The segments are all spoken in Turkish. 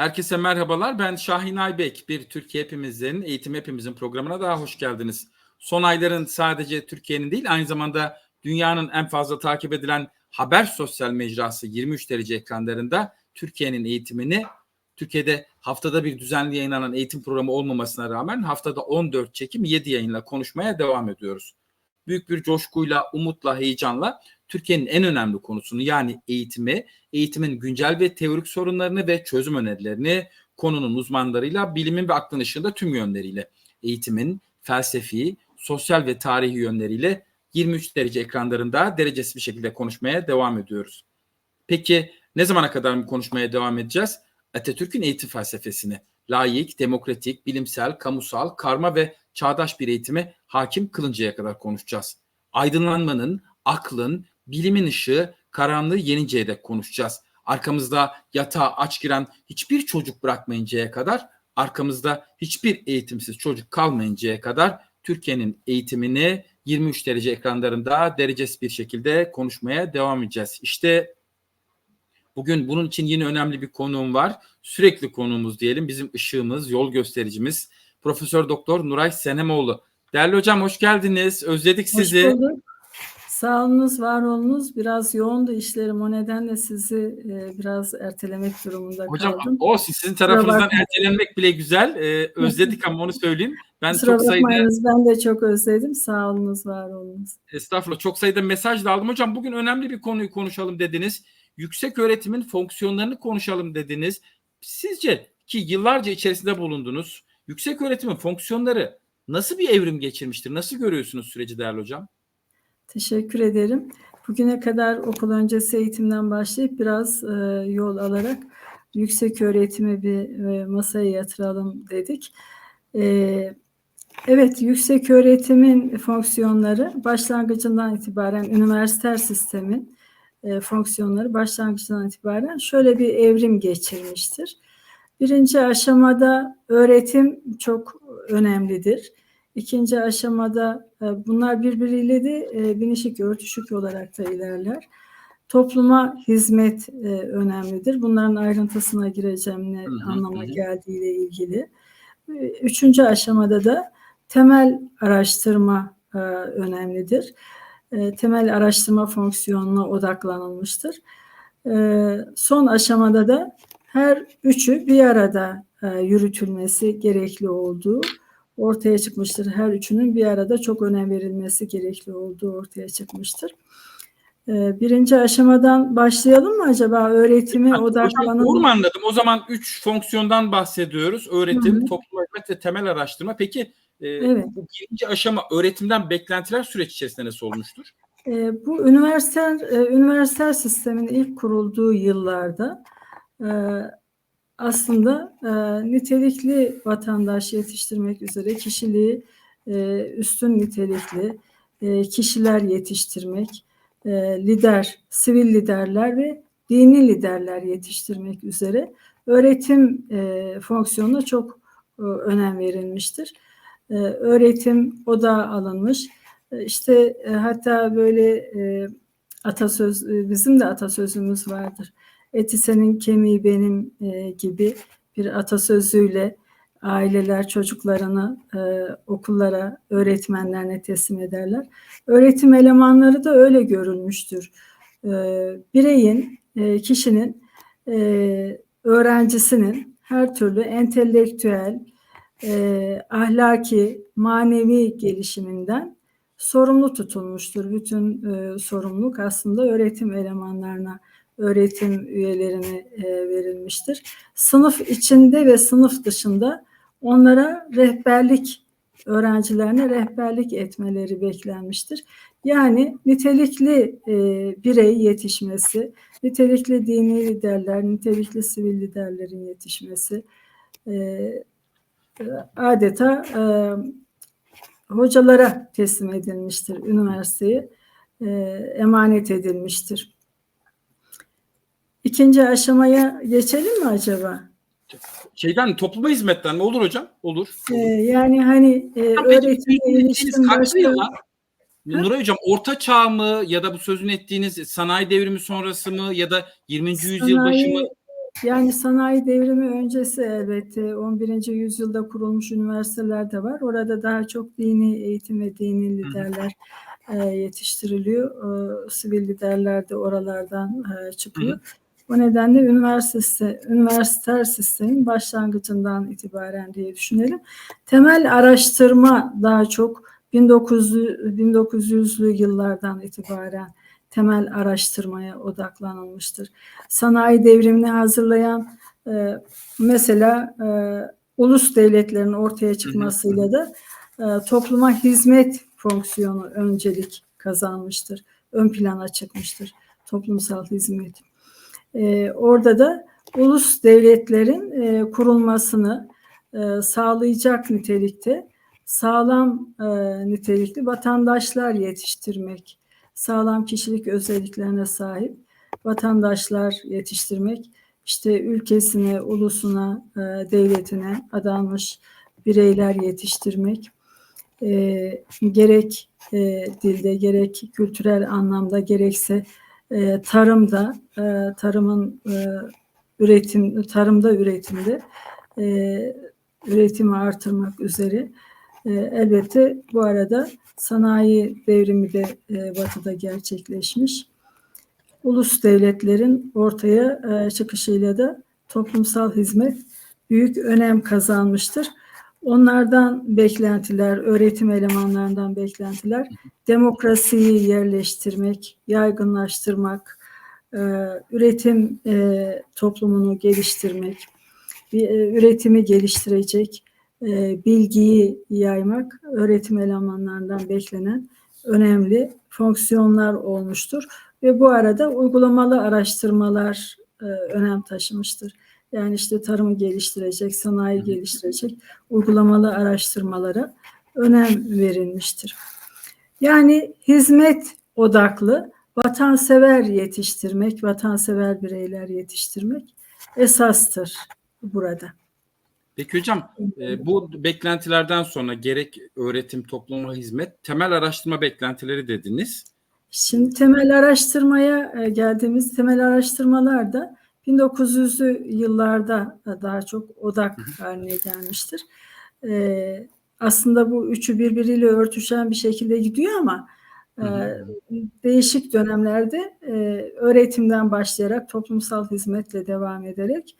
Herkese merhabalar. Ben Şahin Aybek. Bir Türkiye Hepimizin, Eğitim Hepimizin programına daha hoş geldiniz. Son ayların sadece Türkiye'nin değil, aynı zamanda dünyanın en fazla takip edilen haber sosyal mecrası 23 derece ekranlarında Türkiye'nin eğitimini, Türkiye'de haftada bir düzenli yayınlanan eğitim programı olmamasına rağmen haftada 14 çekim 7 yayınla konuşmaya devam ediyoruz. Büyük bir coşkuyla, umutla, heyecanla Türkiye'nin en önemli konusunu yani eğitimi, eğitimin güncel ve teorik sorunlarını ve çözüm önerilerini konunun uzmanlarıyla bilimin ve aklın ışığında tüm yönleriyle eğitimin felsefi, sosyal ve tarihi yönleriyle 23 derece ekranlarında derecesi bir şekilde konuşmaya devam ediyoruz. Peki ne zamana kadar mı konuşmaya devam edeceğiz? Atatürk'ün eğitim felsefesini, layık, demokratik, bilimsel, kamusal, karma ve çağdaş bir eğitimi hakim kılıncaya kadar konuşacağız. Aydınlanmanın, aklın, bilimin ışığı karanlığı yeninceye dek konuşacağız. Arkamızda yatağa aç giren hiçbir çocuk bırakmayıncaya kadar, arkamızda hiçbir eğitimsiz çocuk kalmayıncaya kadar Türkiye'nin eğitimini 23 derece ekranlarında derecesi bir şekilde konuşmaya devam edeceğiz. İşte bugün bunun için yine önemli bir konuğum var. Sürekli konuğumuz diyelim bizim ışığımız, yol göstericimiz Profesör Doktor Nuray Senemoğlu. Değerli hocam hoş geldiniz. Özledik sizi. Hoş bulduk. Sağ olunuz, var olunuz. Biraz yoğundu işlerim. O nedenle sizi e, biraz ertelemek durumunda Hocam kaldım. olsun sizin tarafınızdan bakmayın. ertelenmek bile güzel. Ee, özledik ama onu söyleyeyim. Ben Kusura çok sayıda ben de çok özledim. Sağ olunuz, var olunuz. estağfurullah çok sayıda mesaj da aldım. Hocam bugün önemli bir konuyu konuşalım dediniz. Yüksek öğretimin fonksiyonlarını konuşalım dediniz. Sizce ki yıllarca içerisinde bulundunuz. Yüksek öğretimin fonksiyonları nasıl bir evrim geçirmiştir? Nasıl görüyorsunuz süreci değerli hocam? Teşekkür ederim. Bugüne kadar okul öncesi eğitimden başlayıp biraz e, yol alarak yüksek öğretimi bir e, masaya yatıralım dedik. E, evet, yüksek öğretimin fonksiyonları başlangıcından itibaren üniversite sistemin e, fonksiyonları başlangıcından itibaren şöyle bir evrim geçirmiştir. Birinci aşamada öğretim çok önemlidir. İkinci aşamada e, bunlar birbiriyle de e, binişik örtüşük olarak da ilerler. Topluma hizmet e, önemlidir. Bunların ayrıntısına gireceğim ne anlama geldiğiyle ilgili. E, Üçüncü aşamada da temel araştırma e, önemlidir. E, Temel araştırma fonksiyonuna odaklanılmıştır. E, Son aşamada da her üçü bir arada e, yürütülmesi gerekli olduğu ortaya çıkmıştır. Her üçünün bir arada çok önem verilmesi gerekli olduğu ortaya çıkmıştır. Ee, Birinci aşamadan başlayalım mı acaba? Öğretime doğru odaklanalım. mu anladım? O zaman üç fonksiyondan bahsediyoruz. Öğretim, toplum hizmet ve temel araştırma. Peki e, Evet. bu birinci aşama öğretimden beklentiler süreç içerisinde nasıl olmuştur? Ee, Bu üniversitel e, üniversitel sistemin ilk kurulduğu yıllarda e, aslında e, nitelikli vatandaş yetiştirmek üzere kişiliği e, üstün nitelikli e, kişiler yetiştirmek, e, lider, sivil liderler ve dini liderler yetiştirmek üzere öğretim e, fonksiyonuna çok e, önem verilmiştir. E, öğretim odağa alınmış. E, İşte e, hatta böyle e, atasöz e, bizim de atasözümüz vardır. Eti senin kemiği benim e, gibi bir atasözüyle aileler çocuklarını e, okullara, öğretmenlerine teslim ederler. Öğretim elemanları da öyle görülmüştür. E, bireyin, e, kişinin, e, öğrencisinin her türlü entelektüel, e, ahlaki, manevi gelişiminden sorumlu tutulmuştur. Bütün e, sorumluluk aslında öğretim elemanlarına, öğretim üyelerine e, verilmiştir. Sınıf içinde ve sınıf dışında onlara rehberlik, öğrencilerine rehberlik etmeleri beklenmiştir. Yani nitelikli e, birey yetişmesi, nitelikli dini liderler, nitelikli sivil liderlerin yetişmesi, e, adeta e, hocalara teslim edilmiştir, üniversiteye e, emanet edilmiştir. İkinci aşamaya geçelim mi acaba? Şeyden topluma hizmetten mi? Olur hocam. Olur. E, yani hani e, sözünü ilişkin başka... yıllar? Nuray Hocam orta çağ mı ya da bu sözünü ettiğiniz sanayi devrimi sonrası mı ya da 20. yüzyıl başı mı? yani sanayi devrimi öncesi elbette 11. yüzyılda kurulmuş üniversiteler de var. Orada daha çok dini eğitim ve dini liderler e, yetiştiriliyor. E, sivil liderler de oralardan e, çıkıyor. O nedenle üniversite, üniversiter sistemin başlangıcından itibaren diye düşünelim. Temel araştırma daha çok 1900, 1900'lü yıllardan itibaren temel araştırmaya odaklanılmıştır. Sanayi devrimini hazırlayan e, mesela e, ulus devletlerin ortaya çıkmasıyla da e, topluma hizmet fonksiyonu öncelik kazanmıştır. Ön plana çıkmıştır toplumsal hizmet. E, orada da ulus devletlerin e, kurulmasını e, sağlayacak nitelikte sağlam e, nitelikli vatandaşlar yetiştirmek, sağlam kişilik özelliklerine sahip vatandaşlar yetiştirmek, işte ülkesine, ulusuna, devletine adanmış bireyler yetiştirmek, gerek dilde, gerek kültürel anlamda, gerekse e, tarımda, e, tarımın e, üretim, tarımda üretimde e, üretimi artırmak üzere e, elbette bu arada sanayi devrimi de e, batıda gerçekleşmiş. Ulus devletlerin ortaya e, çıkışıyla da toplumsal hizmet büyük önem kazanmıştır. Onlardan beklentiler, öğretim elemanlarından beklentiler, demokrasiyi yerleştirmek, yaygınlaştırmak, e, üretim e, toplumunu geliştirmek, e, üretimi geliştirecek, bilgiyi yaymak öğretim elemanlarından beklenen önemli fonksiyonlar olmuştur. Ve bu arada uygulamalı araştırmalar önem taşımıştır. Yani işte tarımı geliştirecek, sanayi geliştirecek uygulamalı araştırmalara önem verilmiştir. Yani hizmet odaklı vatansever yetiştirmek, vatansever bireyler yetiştirmek esastır burada. Peki hocam e, bu beklentilerden sonra gerek öğretim, topluma hizmet, temel araştırma beklentileri dediniz. Şimdi temel araştırmaya e, geldiğimiz temel araştırmalarda 1900'lü yıllarda daha çok odak haline gelmiştir. Ee, aslında bu üçü birbiriyle örtüşen bir şekilde gidiyor ama e, değişik dönemlerde e, öğretimden başlayarak toplumsal hizmetle devam ederek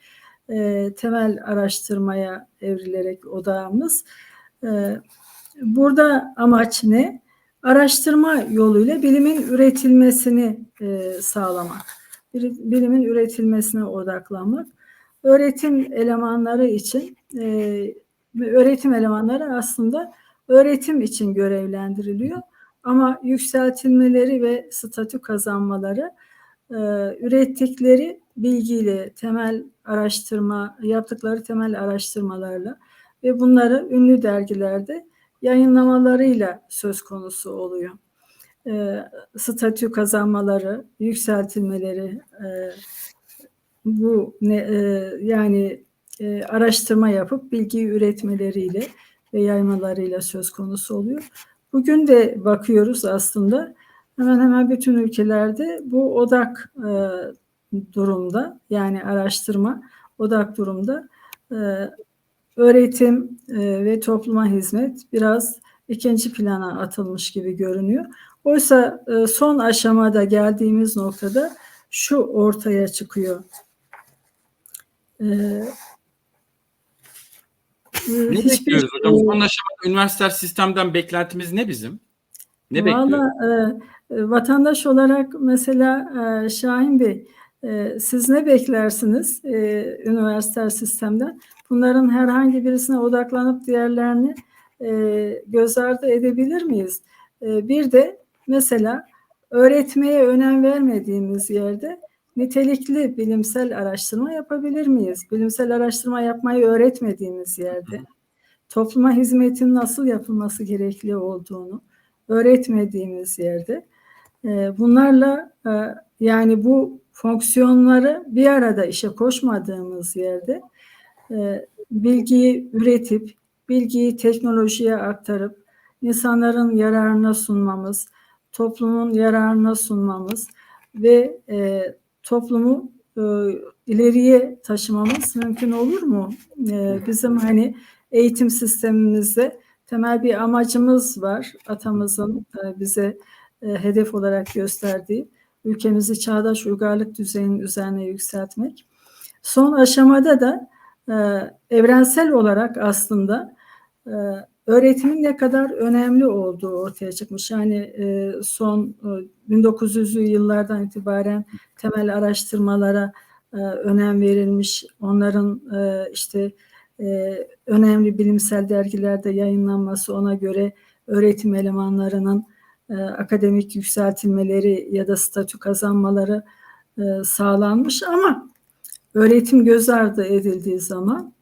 e, temel araştırmaya evrilerek odağımız. E, burada amaç ne? Araştırma yoluyla bilimin üretilmesini e, sağlamak. Bilimin üretilmesine odaklanmak. Öğretim elemanları için e, öğretim elemanları aslında öğretim için görevlendiriliyor. Ama yükseltilmeleri ve statü kazanmaları e, ürettikleri bilgiyle, temel araştırma, yaptıkları temel araştırmalarla ve bunları ünlü dergilerde yayınlamalarıyla söz konusu oluyor. E, statü kazanmaları, yükseltilmeleri, e, bu ne, e, yani e, araştırma yapıp bilgi üretmeleriyle ve yaymalarıyla söz konusu oluyor. Bugün de bakıyoruz aslında hemen hemen bütün ülkelerde bu odak e, durumda yani araştırma odak durumda e, öğretim e, ve topluma hizmet biraz ikinci plana atılmış gibi görünüyor. Oysa e, son aşamada geldiğimiz noktada şu ortaya çıkıyor. E, ne bekliyoruz hocam? Son aşamada üniversite sistemden beklentimiz ne bizim? Ne bekliyoruz? Valla e, vatandaş olarak mesela e, Şahin Bey e, siz ne beklersiniz e, üniversite sistemden? Bunların herhangi birisine odaklanıp diğerlerini e, göz ardı edebilir miyiz? E, bir de mesela öğretmeye önem vermediğimiz yerde nitelikli bilimsel araştırma yapabilir miyiz? Bilimsel araştırma yapmayı öğretmediğimiz yerde topluma hizmetin nasıl yapılması gerekli olduğunu öğretmediğimiz yerde e, bunlarla e, yani bu fonksiyonları bir arada işe koşmadığımız yerde e, bilgiyi üretip bilgiyi teknolojiye aktarıp insanların yararına sunmamız, toplumun yararına sunmamız ve e, toplumu e, ileriye taşımamız mümkün olur mu? E, bizim hani eğitim sistemimizde temel bir amacımız var. Atamızın e, bize e, hedef olarak gösterdiği ülkemizi çağdaş uygarlık düzeyinin üzerine yükseltmek. Son aşamada da e, evrensel olarak aslında e, öğretimin ne kadar önemli olduğu ortaya çıkmış. Yani e, son e, 1900'lü yıllardan itibaren temel araştırmalara e, önem verilmiş. Onların e, işte e, önemli bilimsel dergilerde yayınlanması ona göre öğretim elemanlarının e, akademik yükseltilmeleri ya da statü kazanmaları e, sağlanmış ama öğretim göz ardı edildiği zaman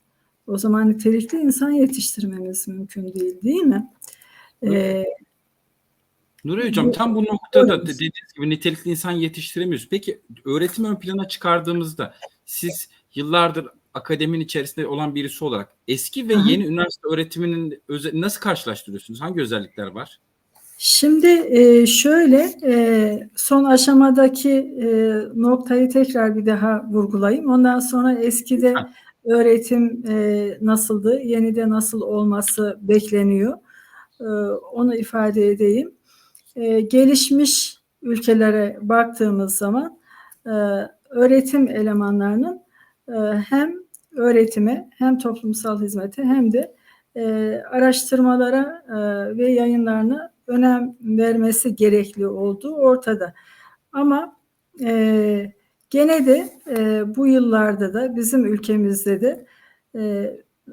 o zaman nitelikli insan yetiştirmemiz mümkün değil değil mi? Ee, Nuri Hocam tam bu noktada dediğiniz gibi nitelikli insan yetiştiremiyoruz. Peki öğretim ön plana çıkardığımızda siz yıllardır akademinin içerisinde olan birisi olarak eski ve Aha. yeni üniversite öğretiminin nasıl karşılaştırıyorsunuz? Hangi özellikler var? Şimdi e, şöyle e, son aşamadaki e, noktayı tekrar bir daha vurgulayayım. Ondan sonra eskide Ha. Öğretim e, nasıldı, yenide nasıl olması bekleniyor. E, onu ifade edeyim. E, gelişmiş ülkelere baktığımız zaman e, öğretim elemanlarının e, hem öğretime hem toplumsal hizmete hem de e, araştırmalara e, ve yayınlarına önem vermesi gerekli olduğu ortada. Ama e, gene de e, bu yıllarda da bizim ülkemizde de e,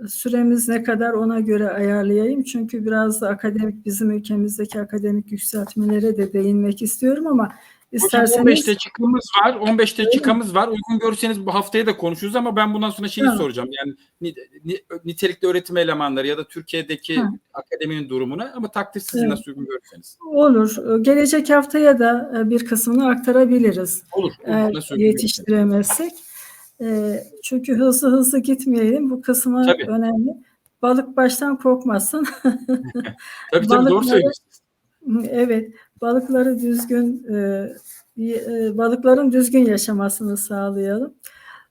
süremiz ne kadar ona göre ayarlayayım. Çünkü biraz da akademik bizim ülkemizdeki akademik yükseltmelere de değinmek istiyorum ama isterseniz 15 dakikamız var. 15 dakikamız var. Uygun görürseniz bu haftaya da konuşuruz ama ben bundan sonra şeyi Tamam. soracağım. Yani ni- ni- nitelikli öğretim elemanları ya da Türkiye'deki Ha. akademinin durumuna ama takdir sizin Evet. nasıl uygun görürseniz. olur. Gelecek haftaya da e, bir kısmını aktarabiliriz. Olur. görürseniz. yetiştiremezsek. E, çünkü hızlı hızlı gitmeyelim. Bu kısmı Tabii. önemli. Balık baştan korkmasın. Tabii tabii doğru Balıkları- söylüyorsunuz. evet, balıkları düzgün e, e, balıkların düzgün yaşamasını sağlayalım.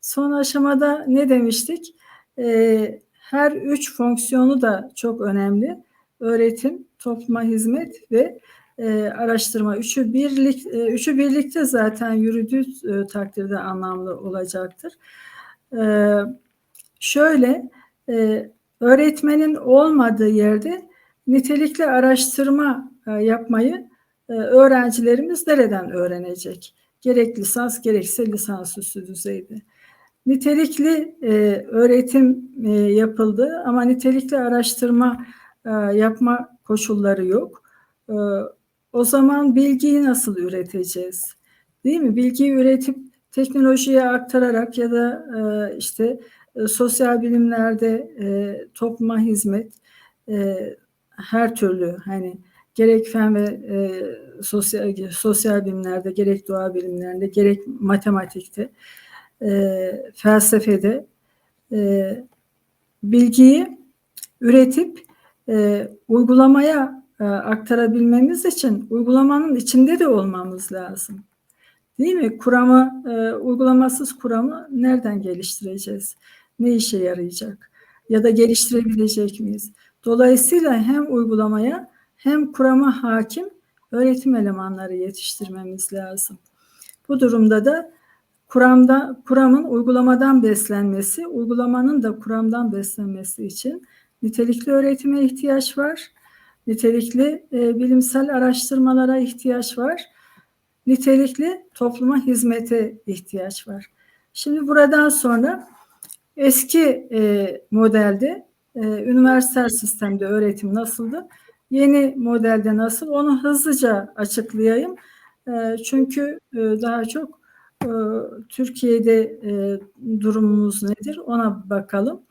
Son aşamada ne demiştik? E, her üç fonksiyonu da çok önemli. Öğretim, topluma hizmet ve araştırma. Üçü birlik, üçü birlikte zaten yürüdüğü takdirde anlamlı olacaktır. Şöyle, öğretmenin olmadığı yerde nitelikli araştırma yapmayı öğrencilerimiz nereden öğrenecek? Gerek lisans gerekse lisansüstü düzeyde. Nitelikli e, öğretim e, yapıldı ama nitelikli araştırma e, yapma koşulları yok. E, o zaman bilgiyi nasıl üreteceğiz? Değil mi? Bilgiyi üretip teknolojiye aktararak ya da işte sosyal bilimlerde topluma hizmet her türlü hani gerek fen ve e, sosyal sosyal bilimlerde gerek doğa bilimlerinde gerek matematikte e, felsefede e, bilgiyi üretip e, uygulamaya e, aktarabilmemiz için uygulamanın içinde de olmamız lazım. Değil mi? Kuramı, e, uygulamasız kuramı nereden geliştireceğiz? Ne işe yarayacak? Ya da geliştirebilecek miyiz? Dolayısıyla hem uygulamaya hem kurama hakim öğretim elemanları yetiştirmemiz lazım. Bu durumda da kuramda kuramın uygulamadan beslenmesi, uygulamanın da kuramdan beslenmesi için nitelikli öğretime ihtiyaç var. Nitelikli e, bilimsel araştırmalara ihtiyaç var. Nitelikli topluma hizmete ihtiyaç var. Şimdi buradan sonra eski e, modelde e, üniversitel sistemde öğretim nasıldı? Yeni modelde nasıl? Onu hızlıca açıklayayım. E, çünkü e, daha çok e, Türkiye'de e, durumumuz nedir? Ona bakalım.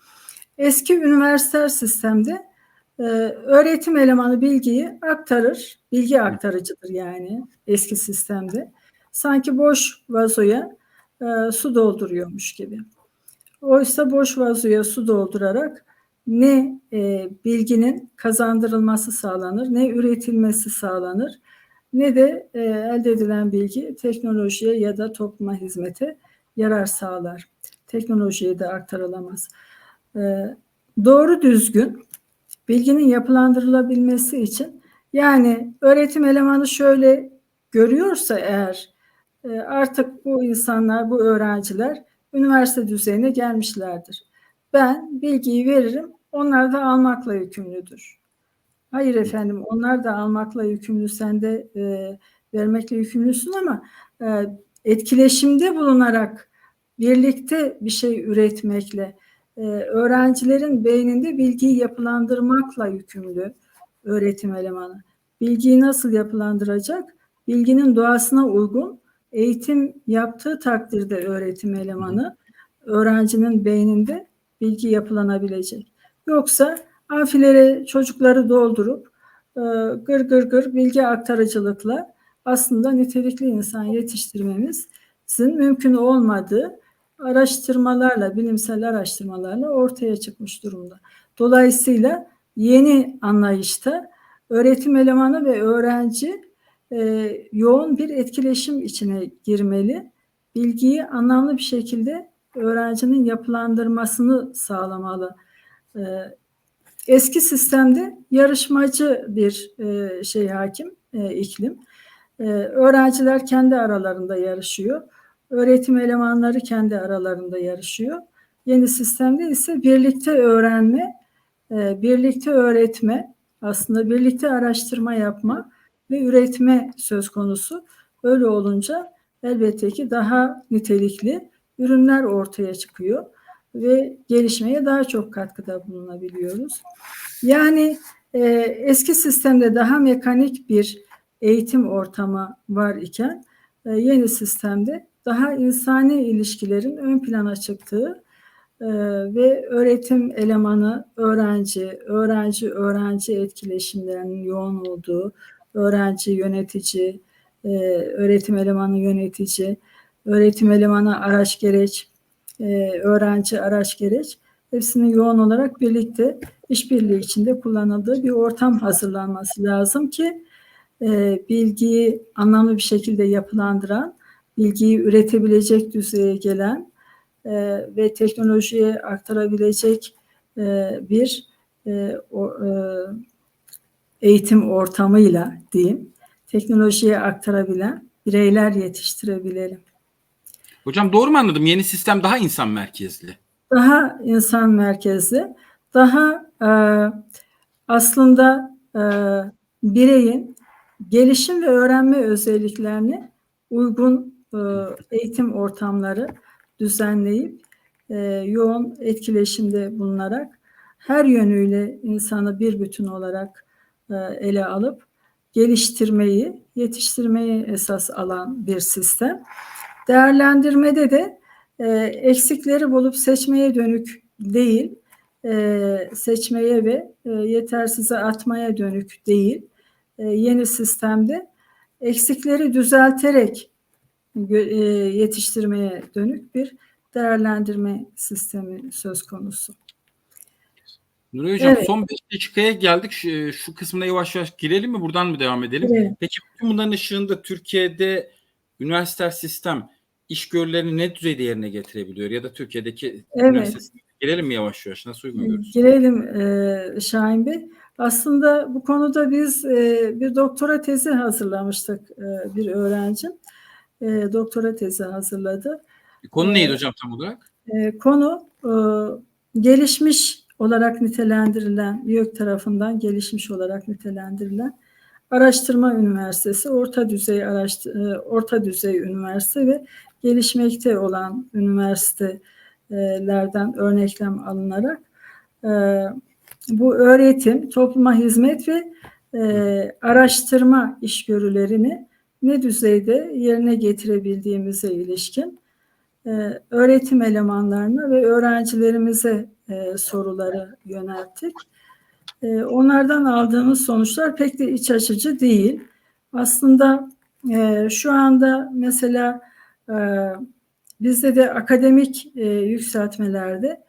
Eski üniversitel sistemde öğretim elemanı bilgiyi aktarır. Bilgi aktarıcıdır yani eski sistemde. Sanki boş vazoya su dolduruyormuş gibi. Oysa boş vazoya su doldurarak ne e, bilginin kazandırılması sağlanır, ne üretilmesi sağlanır, ne de e, elde edilen bilgi teknolojiye ya da topluma hizmete yarar sağlar. Teknolojiye de aktarılamaz. E, doğru düzgün bilginin yapılandırılabilmesi için yani öğretim elemanı şöyle görüyorsa eğer e, artık bu insanlar, bu öğrenciler üniversite düzeyine gelmişlerdir. Ben bilgiyi veririm, onlar da almakla yükümlüdür. Hayır efendim, onlar da almakla yükümlü, sen de e, vermekle yükümlüsün ama e, etkileşimde bulunarak birlikte bir şey üretmekle, e, öğrencilerin beyninde bilgiyi yapılandırmakla yükümlü öğretim elemanı. Bilgiyi nasıl yapılandıracak? Bilginin doğasına uygun eğitim yaptığı takdirde öğretim elemanı öğrencinin beyninde bilgi yapılanabilecek. Yoksa amfilere çocukları doldurup e, gır gır gır bilgi aktarıcılıkla aslında nitelikli insan yetiştirmemizin mümkün olmadığı araştırmalarla, bilimsel araştırmalarla ortaya çıkmış durumda. Dolayısıyla yeni anlayışta öğretim elemanı ve öğrenci e, yoğun bir etkileşim içine girmeli. Bilgiyi anlamlı bir şekilde öğrencinin yapılandırmasını sağlamalı. E, eski sistemde yarışmacı bir e, şey hakim, e, iklim. E, öğrenciler kendi aralarında yarışıyor. Öğretim elemanları kendi aralarında yarışıyor. Yeni sistemde ise birlikte öğrenme, e, birlikte öğretme, aslında birlikte araştırma yapma ve üretme söz konusu. Öyle olunca elbette ki daha nitelikli ürünler ortaya çıkıyor ve gelişmeye daha çok katkıda bulunabiliyoruz. Yani e, eski sistemde daha mekanik bir eğitim ortamı var iken e, yeni sistemde daha insani ilişkilerin ön plana çıktığı e, ve öğretim elemanı öğrenci, öğrenci öğrenci etkileşimlerinin yoğun olduğu, öğrenci yönetici, e, öğretim elemanı yönetici, öğretim elemanı araç gereç, e, öğrenci araç gereç hepsinin yoğun olarak birlikte işbirliği içinde kullanıldığı bir ortam hazırlanması lazım ki e, bilgiyi anlamlı bir şekilde yapılandıran, bilgiyi üretebilecek düzeye gelen e, ve teknolojiye aktarabilecek e, bir e, o, e, eğitim ortamıyla diyeyim teknolojiye aktarabilen bireyler yetiştirebilelim. Hocam doğru mu anladım? Yeni sistem daha insan merkezli. Daha insan merkezli, daha e, aslında e, bireyin gelişim ve öğrenme özelliklerini uygun e, eğitim ortamları düzenleyip e, yoğun etkileşimde bulunarak her yönüyle insanı bir bütün olarak e, ele alıp geliştirmeyi, yetiştirmeyi esas alan bir sistem. Değerlendirmede de e, eksikleri bulup seçmeye dönük değil, e, seçmeye ve e, yetersize atmaya dönük değil. E, yeni sistemde eksikleri düzelterek e, yetiştirmeye dönük bir değerlendirme sistemi söz konusu. Nuri Hocam Evet. son 5 dakikaya geldik. Şu, şu kısmına yavaş yavaş girelim mi? Buradan mı devam edelim? Evet. Peki bütün bunların ışığında Türkiye'de üniversite sistem iş görülerini ne düzeyde yerine getirebiliyor? Ya da Türkiye'deki Evet. girelim mi yavaş yavaş? Nasıl uygun görüyorsunuz? Girelim e, Şahin Bey. Aslında bu konuda biz e, bir doktora tezi hazırlamıştık e, bir öğrencim. E, doktora tezi hazırladı. Konu neydi Evet. hocam tam olarak? E, konu e, gelişmiş olarak nitelendirilen, YÖK tarafından gelişmiş olarak nitelendirilen Araştırma Üniversitesi, orta düzey araştır, e, orta düzey üniversite ve gelişmekte olan üniversitelerden örneklem alınarak e, bu öğretim, topluma hizmet ve e, araştırma işgörülerini ne düzeyde yerine getirebildiğimize ilişkin e, öğretim elemanlarına ve öğrencilerimize soruları yönelttik. Onlardan aldığımız sonuçlar pek de iç açıcı değil. Aslında şu anda mesela e, bizde de akademik e, yükseltmelerde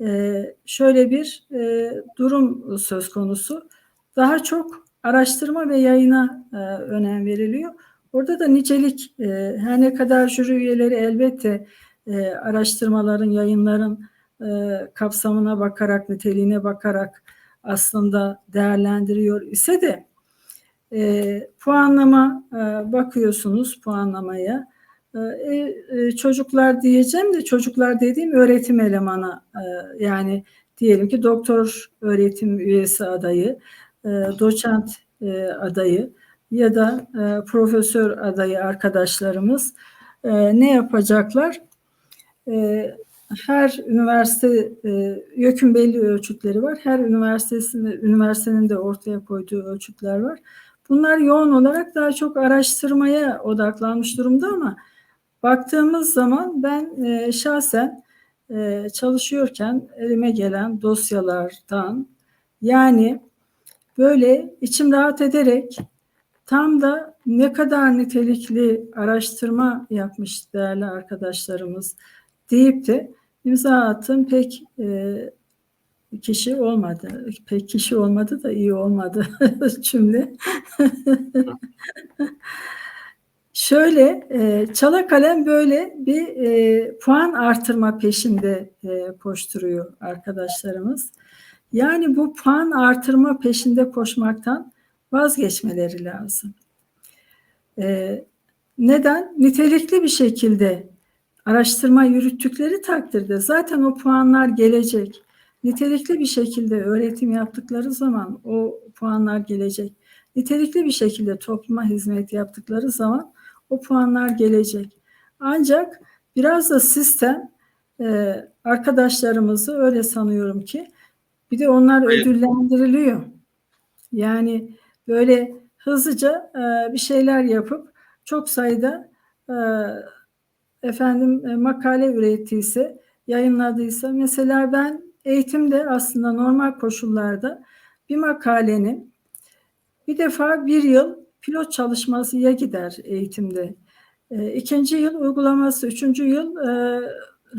e, şöyle bir e, durum söz konusu. Daha çok araştırma ve yayına e, önem veriliyor. Orada da nicelik e, her ne kadar jüri üyeleri elbette e, araştırmaların, yayınların e, kapsamına bakarak, niteliğine bakarak aslında değerlendiriyor ise de e, puanlama e, bakıyorsunuz puanlamaya. E, e, çocuklar diyeceğim de çocuklar dediğim öğretim elemanı e, yani diyelim ki doktor öğretim üyesi adayı, e, doçent adayı ya da profesör adayı arkadaşlarımız ne yapacaklar? Her üniversite e, YÖK'ün belli ölçütleri var. Her üniversitesinin üniversitenin de ortaya koyduğu ölçütler var. Bunlar yoğun olarak daha çok araştırmaya odaklanmış durumda ama baktığımız zaman ben e, şahsen e, çalışıyorken elime gelen dosyalardan yani böyle içim rahat ederek tam da ne kadar nitelikli araştırma yapmış değerli arkadaşlarımız deyip de imza attım pek e, kişi olmadı. Pek kişi olmadı da iyi olmadı cümle. Şöyle e, çala kalem böyle bir e, puan artırma peşinde e, koşturuyor arkadaşlarımız. Yani bu puan artırma peşinde koşmaktan vazgeçmeleri lazım. E, neden? Nitelikli bir şekilde araştırma yürüttükleri takdirde zaten o puanlar gelecek. Nitelikli bir şekilde öğretim yaptıkları zaman o puanlar gelecek. Nitelikli bir şekilde topluma hizmet yaptıkları zaman o puanlar gelecek. Ancak biraz da sistem e, arkadaşlarımızı öyle sanıyorum ki bir de onlar Evet. ödüllendiriliyor. Yani böyle hızlıca e, bir şeyler yapıp çok sayıda e, efendim e, makale ürettiyse, yayınladıysa mesela ben eğitimde aslında normal koşullarda bir makalenin bir defa bir yıl pilot çalışmasıya gider eğitimde. E, ikinci yıl uygulaması, üçüncü yıl e,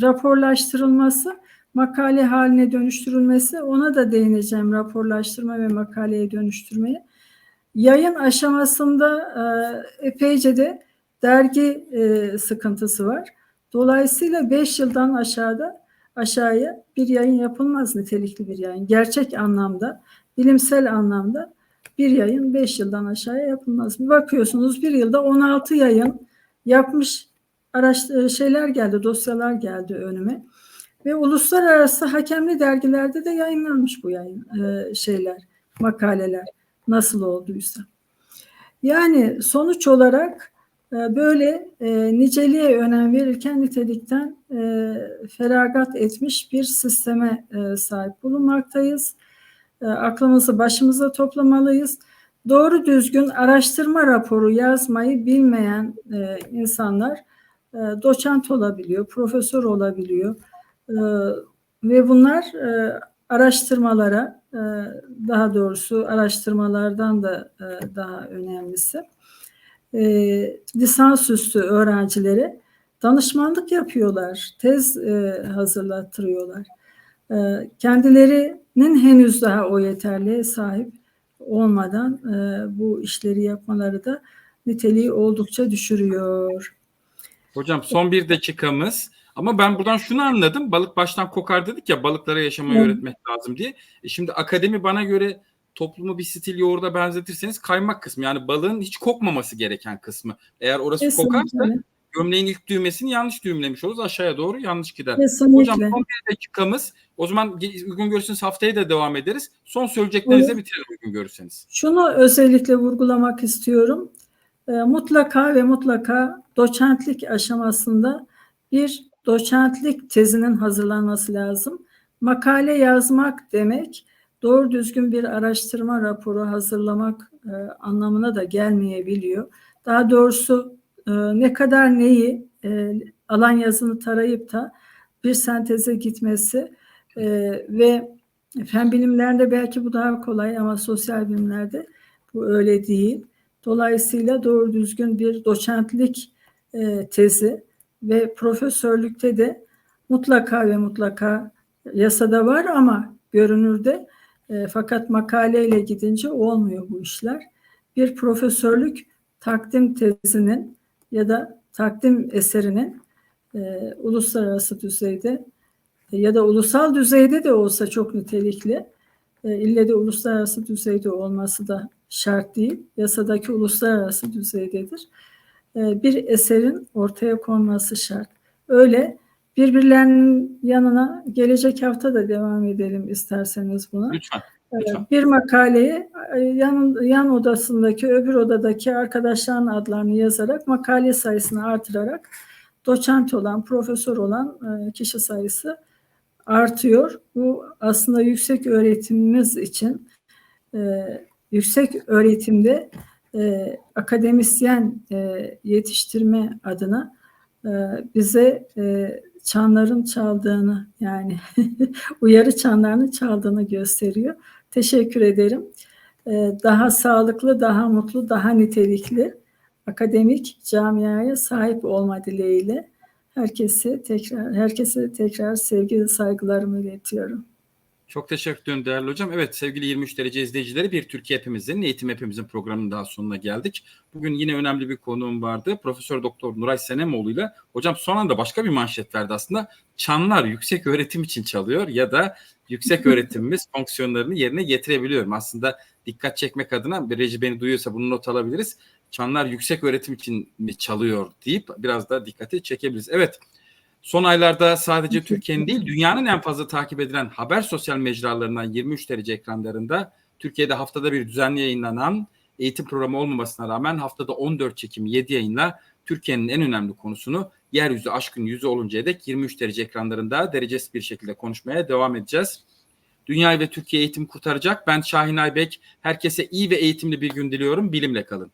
raporlaştırılması, makale haline dönüştürülmesi ona da değineceğim raporlaştırma ve makaleye dönüştürmeye. Yayın aşamasında e, epeyce de dergi e, sıkıntısı var. Dolayısıyla 5 yıldan aşağıda aşağıya bir yayın yapılmaz nitelikli bir yayın. Gerçek anlamda, bilimsel anlamda bir yayın 5 yıldan aşağıya yapılmaz. Bir bakıyorsunuz bir yılda 16 yayın yapmış araç şeyler geldi, dosyalar geldi önüme. Ve uluslararası hakemli dergilerde de yayınlanmış bu yayın e, şeyler, makaleler nasıl olduysa. Yani sonuç olarak e, böyle e, niceliğe önem verirken nitelikten e, feragat etmiş bir sisteme e, sahip bulunmaktayız. E, aklımızı başımıza toplamalıyız. Doğru düzgün araştırma raporu yazmayı bilmeyen e, insanlar e, doçent olabiliyor, profesör olabiliyor ve bunlar araştırmalara, daha doğrusu araştırmalardan da daha önemlisi lisansüstü öğrencilere danışmanlık yapıyorlar, tez hazırlattırıyorlar. E, kendilerinin henüz daha o yeterliğe sahip olmadan e, bu işleri yapmaları da niteliği oldukça düşürüyor. Hocam son bir dakikamız. Ama ben buradan şunu anladım. Balık baştan kokar dedik ya balıklara yaşamayı Evet. öğretmek lazım diye. E şimdi akademi bana göre toplumu bir stil yoğurda benzetirseniz kaymak kısmı. Yani balığın hiç kokmaması gereken kısmı. Eğer orası kokarsa Kesinlikle. Gömleğin ilk düğmesini yanlış düğümlemiş oluruz. Aşağıya doğru yanlış gider. Kesinlikle. Hocam son bir dakikamız. O zaman uygun görürseniz haftaya da devam ederiz. Son söyleyeceklerinizi Olur. bitirelim uygun görürseniz. Şunu özellikle vurgulamak istiyorum. E, mutlaka ve mutlaka doçentlik aşamasında bir doçentlik tezinin hazırlanması lazım. Makale yazmak demek doğru düzgün bir araştırma raporu hazırlamak e, anlamına da gelmeyebiliyor. Daha doğrusu e, ne kadar neyi e, alan yazını tarayıp da bir senteze gitmesi e, ve fen bilimlerde belki bu daha kolay ama sosyal bilimlerde bu öyle değil. Dolayısıyla doğru düzgün bir doçentlik e, tezi ve profesörlükte de mutlaka ve mutlaka yasada var ama görünürde e, fakat makaleyle gidince olmuyor bu işler. Bir profesörlük takdim tezinin ya da takdim eserinin e, uluslararası düzeyde e, ya da ulusal düzeyde de olsa çok nitelikli. E, ille de uluslararası düzeyde olması da şart değil. Yasadaki uluslararası düzeydedir. E, bir eserin ortaya konması şart. Öyle birbirlerinin yanına gelecek hafta da devam edelim isterseniz buna. Lütfen. Ee, Lütfen. Bir makaleyi e, yan, yan odasındaki öbür odadaki arkadaşların adlarını yazarak makale sayısını artırarak doçent olan, profesör olan e, kişi sayısı artıyor. Bu aslında yüksek öğretimimiz için e, yüksek öğretimde akademisyen yetiştirme adına bize çanların çaldığını yani uyarı çanlarının çaldığını gösteriyor. Teşekkür ederim. Ee, Daha sağlıklı, daha mutlu, daha nitelikli akademik camiaya sahip olma dileğiyle herkese tekrar herkese tekrar sevgi saygılarımı iletiyorum. Çok teşekkür ederim değerli hocam. Evet sevgili 23 derece izleyicileri bir Türkiye hepimizin, eğitim hepimizin programının daha sonuna geldik. Bugün yine önemli bir konuğum vardı. Profesör Doktor Nuray Senemoğlu ile hocam son anda başka bir manşet verdi aslında. Çanlar yüksek öğretim için çalıyor ya da yüksek öğretimimiz fonksiyonlarını yerine getirebiliyor. Aslında dikkat çekmek adına bir reji beni duyuyorsa bunu not alabiliriz. Çanlar yüksek öğretim için mi çalıyor deyip biraz da dikkati çekebiliriz. Evet Son aylarda sadece Türkiye'nin değil dünyanın en fazla takip edilen haber sosyal mecralarından 23 derece ekranlarında Türkiye'de haftada bir düzenli yayınlanan eğitim programı olmamasına rağmen haftada 14 çekim 7 yayınla Türkiye'nin en önemli konusunu yeryüzü aşkın yüzü oluncaya dek 23 derece ekranlarında derecesiz bir şekilde konuşmaya devam edeceğiz. Dünyayı ve Türkiye eğitim kurtaracak. Ben Şahin Aybek. Herkese iyi ve eğitimli bir gün diliyorum. Bilimle kalın.